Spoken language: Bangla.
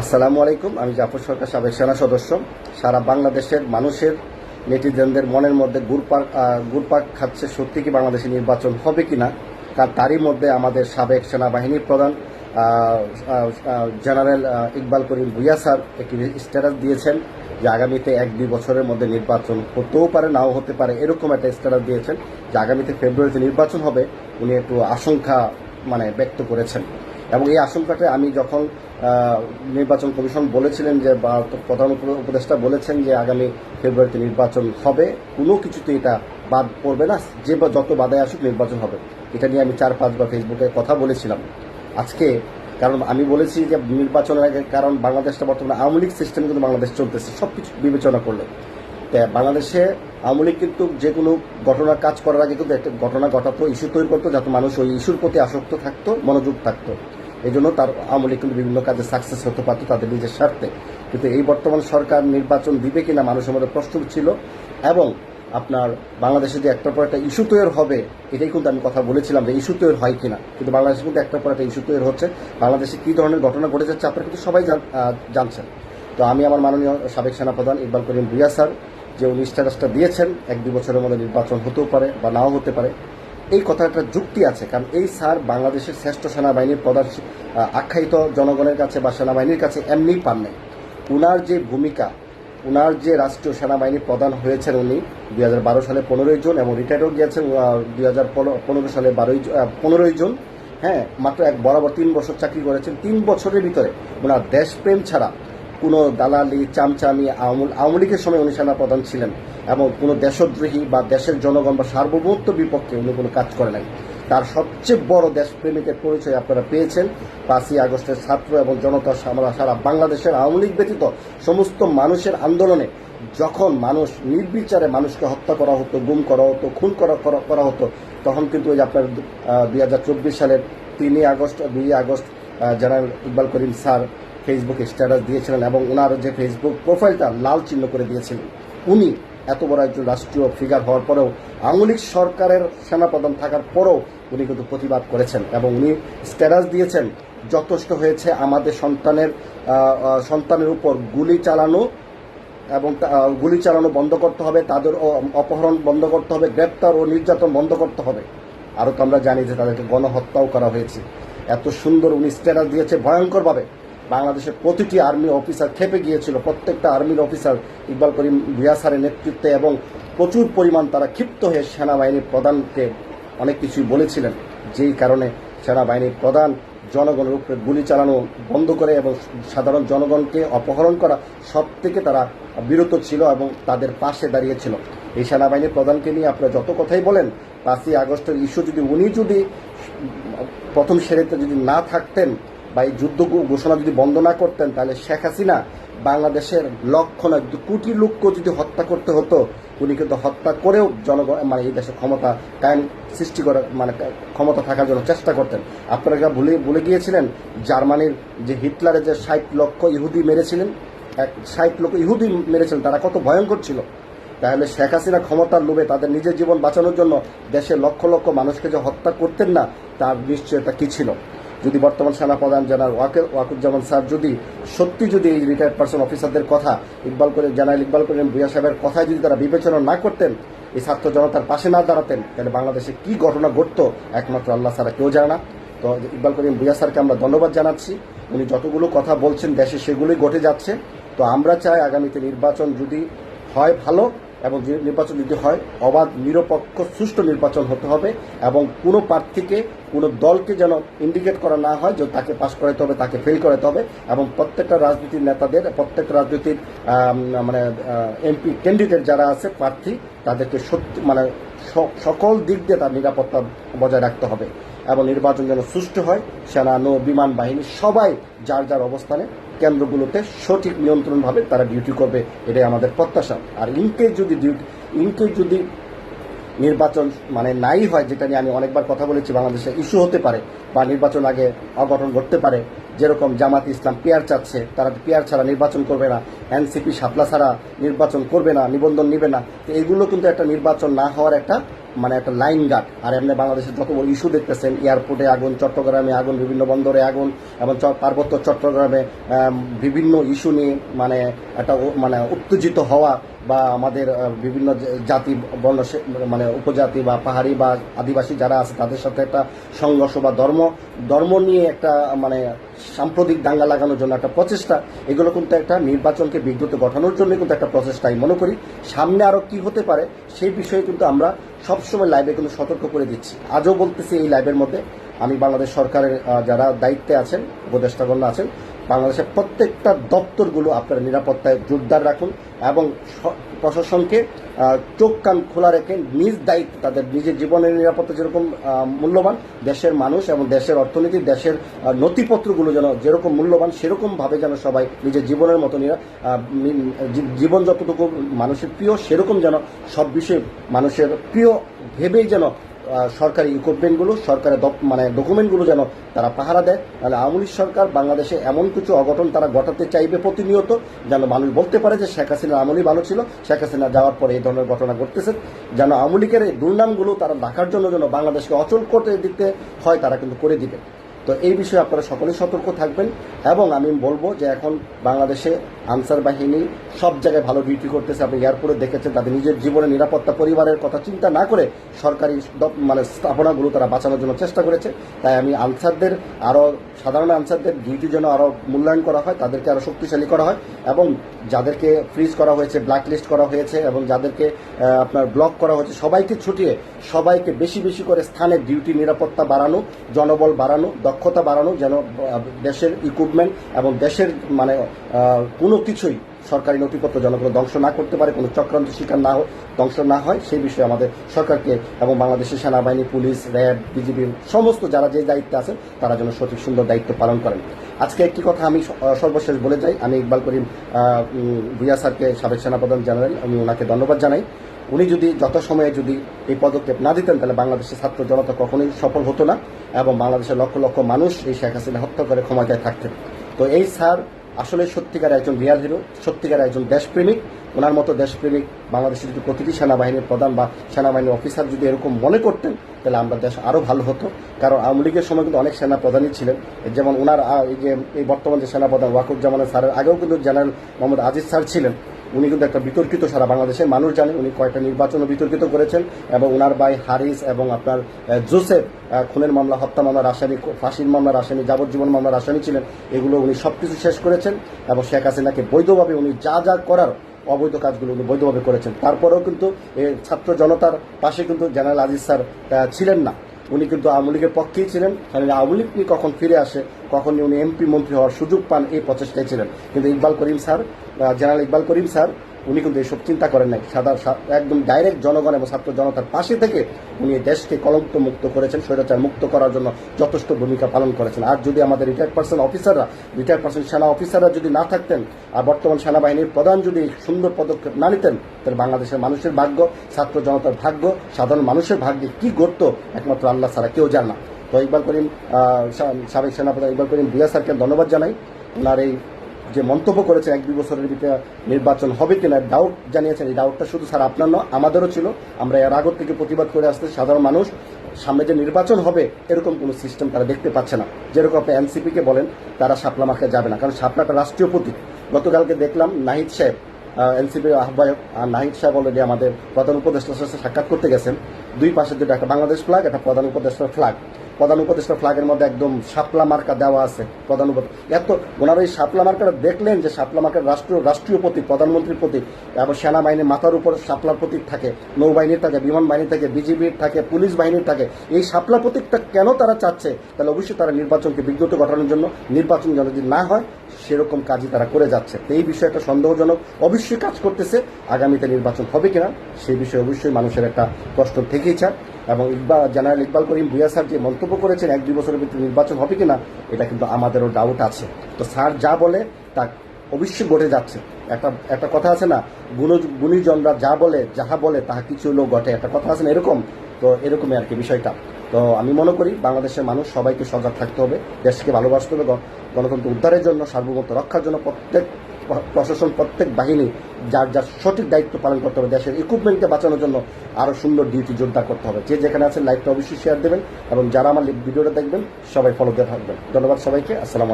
আসসালামু আলাইকুম, আমি জাফর সরকার, সাবেক সেনা সদস্য। সারা বাংলাদেশের মানুষের, নেটিজেনদের মনের মধ্যে গুরপাক গুরপাক খাচ্ছে, সত্যি কি বাংলাদেশে নির্বাচন হবে কিনা? তার, তারই মধ্যে আমাদের সাবেক সেনাবাহিনীর প্রধান জেনারেল ইকবাল করিম ভুইয়া স্যার একটি স্ট্যাটাস দিয়েছেন যে আগামীতে এক দুই বছরের মধ্যে নির্বাচন হতেও পারে, নাও হতে পারে, এরকম একটা স্ট্যাটাস দিয়েছেন যে আগামীতে ফেব্রুয়ারিতে নির্বাচন হবে। উনি একটু আশঙ্কা মানে ব্যক্ত করেছেন। এবং এই আশঙ্কাটা আমি যখন নির্বাচন কমিশন বলেছিলেন যে প্রধান উপদেষ্টা বলেছেন যে আগামী ফেব্রুয়ারিতে নির্বাচন হবে, কোনো কিছুতে এটা বাদ পড়বে না, যে যত বাধায় আসুক নির্বাচন হবে। এটা নিয়ে আমি চার পাঁচবার ফেসবুকে কথা বলেছিলাম। আজকে কারণ আমি বলেছি যে, নির্বাচনের আগে, কারণ বাংলাদেশটা বর্তমানে আওয়ামী লীগ সিস্টেম কিন্তু বাংলাদেশ চলতেছে সব কিছু বিবেচনা করলে। বাংলাদেশে আওয়ামী লীগ কিন্তু যে কোনো ঘটনা কাজ করার আগে কিন্তু একটা ঘটনা ঘটাতো ইস্যু তৈরি করতো, যাতে মানুষ ওই ইস্যুর প্রতি আসক্ত থাকতো, মনোযোগ থাকতো। এই জন্য তার আওয়ামী লীগ কিন্তু বিভিন্ন কাজে সাকসেস হতে পারতো তাদের নিজের স্বার্থে। কিন্তু এই বর্তমান সরকার নির্বাচন দিবে কিনা মানুষের মধ্যে প্রশ্ন ছিল এবং আপনার বাংলাদেশে যে একটার পর একটা ইস্যু তৈরি হবে, এটাই কিন্তু আমি কথা বলেছিলাম যে ইস্যু তৈরি হয় কিনা। কিন্তু বাংলাদেশে কিন্তু একটার পর একটা ইস্যু তৈরি হচ্ছে। বাংলাদেশে কী ধরনের ঘটনা ঘটে যাচ্ছে আপনারা কিন্তু সবাই জান- জানছেন। তো আমি আমার মাননীয় সাবেক সেনাপ্রধান ইকবাল করিম ভুইয়া স্যার যে উনি স্ট্যাটাসটা দিয়েছেন, এক দুই বছরের মধ্যে নির্বাচন হতেও পারে বা নাও হতে পারে এই কথাটা যুক্তি আছে, কারণ এই স্যার বাংলাদেশের শ্রেষ্ঠ সেনাবাহিনীর প্রধান আখ্যায়িত জনগণের কাছে বা সেনাবাহিনীর কাছে এমনিই পান নাই। উনার যে ভূমিকা, উনার যে রাষ্ট্রীয় সেনাবাহিনী প্রধান হয়েছেন উনি দুই হাজার বারো সালে পনেরোই জুন এবং রিটায়ারও গিয়েছেন দুই হাজার পনেরো সালে বারোই পনেরোই জুন। হ্যাঁ মাত্র এক বরাবর তিন বছর চাকরি করেছেন। তিন বছরের ভিতরে ওনার দেশপ্রেম ছাড়া কোনো দালালি, চামচামি আওয়ামী আওয়ামী লীগের সময় উনি সেনাপ্রধান ছিলেন এবং কোনো দেশদ্রোহী বা দেশের জনগণ বা সার্বভৌমত্ব বিপক্ষে উনি কোনো কাজ করে নাই। তার সবচেয়ে বড় দেশপ্রেমিকের পরিচয় আপনারা পেয়েছেন। পাঁচই আগস্টের ছাত্র এবং জনতা আমরা সারা বাংলাদেশের আওয়ামী লীগ ব্যতীত সমস্ত মানুষের আন্দোলনে যখন মানুষ নির্বিচারে মানুষকে হত্যা করা হতো, গুম করা হতো, খুন করা, করা- হতো, তখন কিন্তু ওই আপনার দুই হাজার চব্বিশ সালের তিনই আগস্ট, দুই August general Iqbal Karim sir ফেসবুকে স্ট্যাটাস দিয়েছিলেন এবং ওনার যে ফেসবুক প্রোফাইলটা লাল চিহ্ন করে দিয়েছিলেন উনি এত বড় একজন রাষ্ট্রীয় ফিগার হওয়ার পরেও লীগ সরকারের সেনাপ্রধান থাকার পরেও উনি কিন্তু প্রতিবাদ করেছেন এবং উনি স্ট্যাটাস দিয়েছেন, যথেষ্ট হয়েছে আমাদের সন্তানের সন্তানের উপর গুলি চালানো এবং গুলি চালানো বন্ধ করতে হবে, তাদের অপহরণ বন্ধ করতে হবে, গ্রেপ্তার ও নির্যাতন বন্ধ করতে হবে। আরও তো আমরা জানি যে তাদেরকে গণহত্যাও করা হয়েছে। এত সুন্দর উনি স্ট্যাটাস দিয়েছে, ভয়ঙ্করভাবে। বাংলাদেশের প্রতিটি আর্মি অফিসার খেপে গিয়েছিল। প্রত্যেকটা আর্মির অফিসার ইকবাল করিম ভুয়া নেতৃত্বে এবং প্রচুর পরিমাণ তারা ক্ষিপ্ত হয়ে সেনাবাহিনীর প্রধানকে অনেক কিছুই বলেছিলেন। যেই কারণে সেনাবাহিনীর প্রধান জনগণের উপরে গুলি চালানো বন্ধ করে এবং সাধারণ জনগণকে অপহরণ করা সব থেকে তারা বিরত ছিল এবং তাদের পাশে দাঁড়িয়েছিল। এই সেনাবাহিনীর প্রধানকে নিয়ে আপনারা যত কথাই বলেন, পাঁচই আগস্টের ইস্যু যদি উনি যদি প্রথম সেরেতে যদি না থাকতেন বা এই যুদ্ধ ঘোষণা যদি বন্ধ না করতেন, তাহলে শেখ হাসিনা বাংলাদেশের লক্ষ না যদি কোটি লোককে যদি হত্যা করতে হতো, উনি কিন্তু হত্যা করেও জনগণ মানে এই দেশে ক্ষমতা কায়েম সৃষ্টি করার মানে ক্ষমতা থাকার জন্য চেষ্টা করতেন। আপনারা ভুলে ভুলে গিয়েছিলেন জার্মানির যে হিটলারের যে ষাট লক্ষ ইহুদি মেরেছিলেন? এক ষাট লক্ষ ইহুদি মেরেছিলেন, তারা কত ভয়ঙ্কর ছিল। তাহলে শেখ হাসিনা ক্ষমতার লোভে তাদের নিজের জীবন বাঁচানোর জন্য দেশের লক্ষ লক্ষ মানুষকে যে হত্যা করতেন না, তার নিশ্চয়তা কি ছিল? যদি বর্তমান সেনাপ্রধান জেনারেল ওয়াকে ওয়াকুজ্জামান স্যার যদি সত্যি যদি এই রিটায়ার্ড পার্সন অফিসারদের কথা ইকবাল করে, জেনারেল ইকবাল করিম ভুয়া সাহেবের কথায় যদি তারা বিবেচনা না করতেন, এই ছাত্র জনতার পাশে না দাঁড়াতেন, তাহলে বাংলাদেশে কি ঘটনা ঘটতো একমাত্র আল্লাহ ছাড়া কেউ জানে না। তো ইকবাল করিম ভুয়া স্যারকে আমরা ধন্যবাদ জানাচ্ছি। উনি যতগুলো কথা বলছেন, দেশে সেগুলোই ঘটে যাচ্ছে। তো আমরা চাই আগামীতে নির্বাচন যদি হয় ভালো এবং যে নির্বাচন যদি হয়, অবাধ, নিরপেক্ষ, সুষ্ঠু নির্বাচন হতে হবে এবং কোনো প্রার্থীকে, কোনো দলকে যেন ইন্ডিকেট করা না হয় যে তাকে পাশ করাতে হবে, তাকে ফেল করাতে হবে এবং প্রত্যেকটা রাজনীতির নেতাদের প্রত্যেকটা রাজনীতির মানে এমপি ক্যান্ডিডেট যারা আছে, প্রার্থী, তাদেরকে সত্যি মানে সকল দিক দিয়ে তার নিরাপত্তা বজায় রাখতে হবে। এবং নির্বাচন যেন সুষ্ঠু হয়, সেনা, নৌ, বিমান বাহিনী, সবাই যার যার অবস্থানে কেন্দ্রগুলোতে সঠিক নিয়ন্ত্রণভাবে তারা ডিউটি করবে, এটাই আমাদের প্রত্যাশা। আর ইনকেস যদি ডিউটি ইনকেস যদি নির্বাচন মানে নাই হয়, যেটা নিয়ে আমি অনেকবার কথা বলেছি, বাংলাদেশে ইস্যু হতে পারে বা নির্বাচন আগে অঘটন ঘটতে পারে, যেরকম জামাত ইসলাম পেয়ার চাচ্ছে, তারা পেয়ার ছাড়া নির্বাচন করবে না এনসিপি সাপলা ছাড়া নির্বাচন করবে না, নিবন্ধন নিবে না, তো এগুলো কিন্তু একটা নির্বাচন না হওয়ার একটা মানে একটা লাইন গার্ড আর এমনি বাংলাদেশের যত বড় ইস্যু দেখতেছেন এয়ারপোর্টে আগুন, চট্টগ্রামে আগুন, বিভিন্ন বন্দরে আগুন, এবং পার্বত্য চট্টগ্রামে বিভিন্ন ইস্যু নিয়ে মানে একটা মানে উত্তেজিত হওয়া বা আমাদের বিভিন্ন জাতি বর্ণ মানে উপজাতি বা পাহাড়ি বা আদিবাসী যারা আছে, তাদের সাথে একটা সংঘর্ষ বা ধর্ম ধর্ম নিয়ে একটা মানে সাম্প্রতিক দাঙ্গা লাগানোর জন্য একটা প্রচেষ্টা, এগুলো কিন্তু একটা নির্বাচনকে বিদ্যুৎ গঠানোর জন্য কিন্তু একটা প্রচেষ্টা আমি মনে করি। সামনে আরও কি হতে পারে, সেই বিষয়ে কিন্তু আমরা সবসময় লাইভে কিন্তু সতর্ক করে দিচ্ছি। আজও বলতেছি এই লাইভের মধ্যে, আমি বাংলাদেশ সরকারের যারা দায়িত্বে আছেন উপদেষ্টাগণ আছেন বাংলাদেশের প্রত্যেকটা দপ্তরগুলো আপনারা নিরাপত্তায় জোরদার রাখুন এবং প্রশাসনকে চোখ কান খোলা রেখে নিজ দায়িত্ব, তাদের নিজের জীবনের নিরাপত্তা যেরকম মূল্যবান, দেশের মানুষ এবং দেশের অর্থনীতি, দেশের নথিপত্রগুলো যেন যেরকম মূল্যবান সেরকম ভাবে যেন সবাই নিজের জীবনের মতো জীবন যতটুকু মানুষের প্রিয়, সেরকম যেন সব বিষয়ে মানুষের প্রিয় ভেবেই যেন সরকারি ইকুইপমেন্টগুলো সরকারের মানে ডকুমেন্টগুলো যেন তারা পাহারা দেয়, তাহলে আওয়ামী সরকার বাংলাদেশে এমন কিছু অঘটন তারা ঘটাতে চাইবে প্রতিনিয়ত, যেন মানুষ বলতে পারে যে শেখ হাসিনা আমলি ভালো ছিল, শেখ হাসিনা যাওয়ার পরে এই ধরনের ঘটনা ঘটতেছে, যেন আওয়ামী লীগের এই দুর্নামগুলো তারা রাখার জন্য যেন বাংলাদেশকে অচল করতে দিতে হয়, তারা কিন্তু করে দিবে। তো এই বিষয়ে আপনারা সকলেই সতর্ক থাকবেন, এবং আমি বলব যে এখন বাংলাদেশে আনসার বাহিনী সব জায়গায় ভালো ডিউটি করতেছে আপনি এয়ারপোর্টে দেখেছেন তাদের নিজের জীবনের নিরাপত্তা পরিবারের কথা চিন্তা না করে সরকারি মানে স্থাপনাগুলো তারা বাঁচানোর জন্য চেষ্টা করেছে। তাই আমি আনসারদের আরও সাধারণ আনসারদের ডিউটি যেন আরও মূল্যায়ন করা হয় তাদেরকে আরও শক্তিশালী করা হয় এবং যাদেরকে ফ্রিজ করা হয়েছে ব্ল্যাক লিস্ট করা হয়েছে এবং যাদেরকে আপনার ব্লক করা হয়েছে সবাইকে ছুটিয়ে সবাইকে বেশি বেশি করে স্থানে ডিউটি নিরাপত্তা বাড়ানো জনবল বাড়ানো দক্ষতা বাড়ানো যেন দেশের ইকুইপমেন্ট এবং দেশের মানে আহ, কোনো কিছুই সরকারি নথিপত্র কোনো ধ্বংস না করতে পারে, কোনো চক্রান্ত শিকার না ধ্বংস না হয়, সেই বিষয়ে আমাদের সরকারকে এবং বাংলাদেশের সেনাবাহিনী, পুলিশ, র্যাব, বিজিবি সমস্ত যারা যে দায়িত্বে আছেন, তারা যেন সঠিক সুন্দর দায়িত্ব পালন করেন। আজকে একটি কথা আমি সর্বশেষ বলে যাই। আমি ইকবাল করিম ভুইয়া স্যারকে সাবেক সেনাপ্রধান জেনারেল আমি ওনাকে ধন্যবাদ জানাই। উনি যদি যথাসময়ে যদি এই পদক্ষেপ না দিতেন, তাহলে বাংলাদেশের ছাত্র জনতা কখনোই সফল হতো না এবং বাংলাদেশের লক্ষ লক্ষ মানুষ এই শেখ হাসিনা হত্যা করে ক্ষমতায় থাকতেন। তো এই স্যার আসলে সত্যিকার একজন রিয়াল হিরো, সত্যিকার একজন দেশপ্রেমিক, ওনার মতো দেশপ্রেমিক বাংলাদেশের যদি প্রতিটি সেনাবাহিনীর প্রধান বা সেনাবাহিনীর অফিসার যদি এরকম মনে করতেন, তাহলে আমরা দেশ আরও ভালো হতো। কারণ আওয়ামী লীগের সময় কিন্তু অনেক সেনা প্রধানই ছিলেন। যেমন ওনার এই যে, এই বর্তমান যে সেনাপ্রধান ওয়াকুজ্জামানের স্যারের আগেও কিন্তু জেনারেল মোহাম্মদ আজিজ স্যার ছিলেন। উনি কিন্তু একটা বিতর্কিত সারা বাংলাদেশের মানুষ জানে উনি কয়েকটা নির্বাচনও বিতর্কিত করেছেন এবং ওনার ভাই হারিস এবং আপনার জোসেফ খুনের মামলা, হত্যা মামলা, রাসায়নিক ফাঁসির মামলা, রাসায়নিক যাবজ্জীবন মামলা, রাসায়নিক ছিলেন, এগুলো উনি সবকিছু শেষ করেছেন এবং শেখ হাসিনাকে বৈধভাবে উনি যা যা করার অবৈধ কাজগুলো উনি বৈধভাবে করেছেন। তারপরেও কিন্তু ছাত্র জনতার পাশে কিন্তু জেনারেল আজিজ স্যার ছিলেন না। উনি কিন্তু আওয়ামী লীগের পক্ষেই ছিলেন। কারণ আওয়ামী লীগ কখন ফিরে আসে কখন উনি এমপি মন্ত্রী হওয়ার সুযোগ পান এই প্রচেষ্টায় ছিলেন। কিন্তু Iqbal Karim sir general Iqbal Karim sir, উনি কিন্তু এসব চিন্তা করেন নাই। সাদা সা- একদম ডাইরেক্ট জনগণ এবং ছাত্র জনতার পাশে থেকে উনি দেশকে কলঙ্ক মুক্ত করেছেন, স্বৈরাচার মুক্ত করার জন্য যথেষ্ট ভূমিকা পালন করেছেন। আর যদি আমাদের রিটায়ার্ড পার্সন অফিসাররা রিটায়ার্ড পার্সন সেনা অফিসাররা যদি না থাকতেন, আর বর্তমান সেনাবাহিনীর প্রধান যদি সুন্দর পদক্ষেপ না নিতেন, তাহলে বাংলাদেশের মানুষের ভাগ্য, ছাত্র জনতার ভাগ্য, সাধারণ মানুষের ভাগ্যে কি ঘটত একমাত্র আল্লাহ ছাড়া কেউ জান না। তো ইকবাল করিম সাবেক সেনাপ্রধান ইকবাল করিম ভুয়া স্যারকে ধন্যবাদ জানাই। ওনার এই যে মন্তব্য করেছেন এক দুই বছরের ভিতরে নির্বাচন হবে কিনা ডাউট জানিয়েছেন, এই ডাউটটা শুধু স্যার আপনার নয়, আমাদেরও ছিল। আমরা এর আগর থেকে প্রতিবাদ করে আসতে সাধারণ মানুষ, সামনে যে নির্বাচন হবে, এরকম কোনো সিস্টেম তারা দেখতে পাচ্ছে না। যেরকম আপনি এনসিপিকে বলেন, তারা শাপলা মার্কে যাবে না। কারণ শাপলাটা রাষ্ট্রীয় প্রতীক। গতকালকে দেখলাম নাহিদ সাহেব এনসিপির আহ্বায়ক, আর নাহিদ সাহেব অলরেডি আমাদের প্রধান উপদেষ্টার সাথে সাক্ষাৎ করতে গেছেন। দুই পাশে দুটো একটা বাংলাদেশ ফ্ল্যাগ একটা প্রধান উপদেষ্টার ফ্ল্যাগ প্রধান উপদেষ্টা ফ্ল্যাগের মধ্যে একদম শাপলা মার্কা দেওয়া আছে, প্রধান এত ওনারা এই শাপলা মার্কাটা দেখলেন যে শাপলা মার্কার রাষ্ট্রীয় রাষ্ট্রীয় প্রতীক, প্রধানমন্ত্রীর প্রতীক, এবং সেনাবাহিনীর মাথার উপর শাপলার প্রতীক থাকে, নৌবাহিনীর থাকে, বিমান বাহিনী থাকে, বিজিবির থাকে, পুলিশ বাহিনীর থাকে। এই শাপলা প্রতীকটা কেন তারা চাচ্ছে? তাহলে অবশ্যই তারা নির্বাচনকে বিজ্ঞত ঘটানোর জন্য নির্বাচন যেন যদি না হয়, সেরকম কাজই তারা করে যাচ্ছে। এই বিষয়ে একটা সন্দেহজনক অবশ্যই কাজ করতেছে, আগামীতে নির্বাচন হবে কিনা সেই বিষয়ে অবশ্যই মানুষের একটা প্রশ্ন থেকেই চায় এবং ইকবাল, জেনারেল ইকবাল করিম ভুয়া স্যার যে মন্তব্য করেছেন, এক দুই বছরের ভিতরে নির্বাচন হবে কিনা, এটা কিন্তু আমাদেরও ডাউট আছে। তো স্যার যা বলে, তা অবশ্যই ঘটে যাচ্ছে। একটা একটা কথা আছে না গুণ গুণীজনরা যা বলে, যাহা বলে, তাহা কিছু লোক ঘটে। একটা কথা আছে না, এরকম? তো এরকমই আর কি বিষয়টা। তো আমি মনে করি, বাংলাদেশের মানুষ সবাইকে সজাগ থাকতে হবে, দেশকে ভালোবাসতে হবে গণতন্ত্র উদ্ধারের জন্য, সার্বভৌমত্ব রক্ষার জন্য প্রত্যেক প্রশাসন প্রত্যেক বাহিনী যার যার সঠিক দায়িত্ব পালন করতে হবে, দেশের ইকুইপমেন্টকে বাঁচানোর জন্য আরও সুন্দর ডিউটি যোদ্ধা করতে হবে। যে যেখানে আছেন লাইভটা অবশ্যই শেয়ার দেবেন এবং যারা আমার ভিডিওটা দেখবেন, সবাই ফলো দিয়ে থাকবেন। ধন্যবাদ সবাইকে, আসসালামু